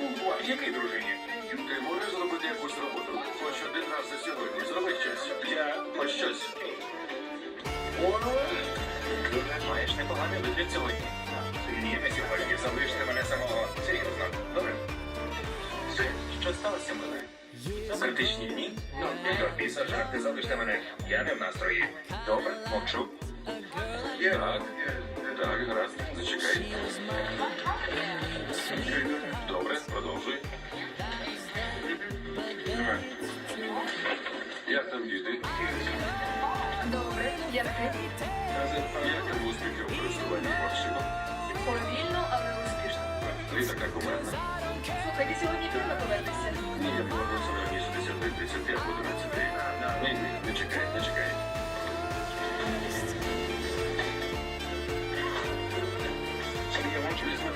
У якій дружині? Ти можеш зробити якусь роботу? Хоч один раз за сьогодні. Зроби щось. Я хоч щось. Маєш непоганий вигляд сьогодні. Ні, не сьогодні. Залиште мене самого. Серйозно. Добре? Що, що сталося, миле? Критичні дні? Ну, до біса жарти, залиште мене. Я не в настрої. Добре, мовчу. Так, так, гаразд. Зачекай. Як там діти? Добре, я таке. Як там успіхи у користуванні маршиком? Повільно, але успішно. Ти така кумедна. Слухай, ти сьогодні пізно повернешся. Ні, я повернувся раніше 10, 30, 11. Ні, ні, не чекай, не чекай. Я можу візьми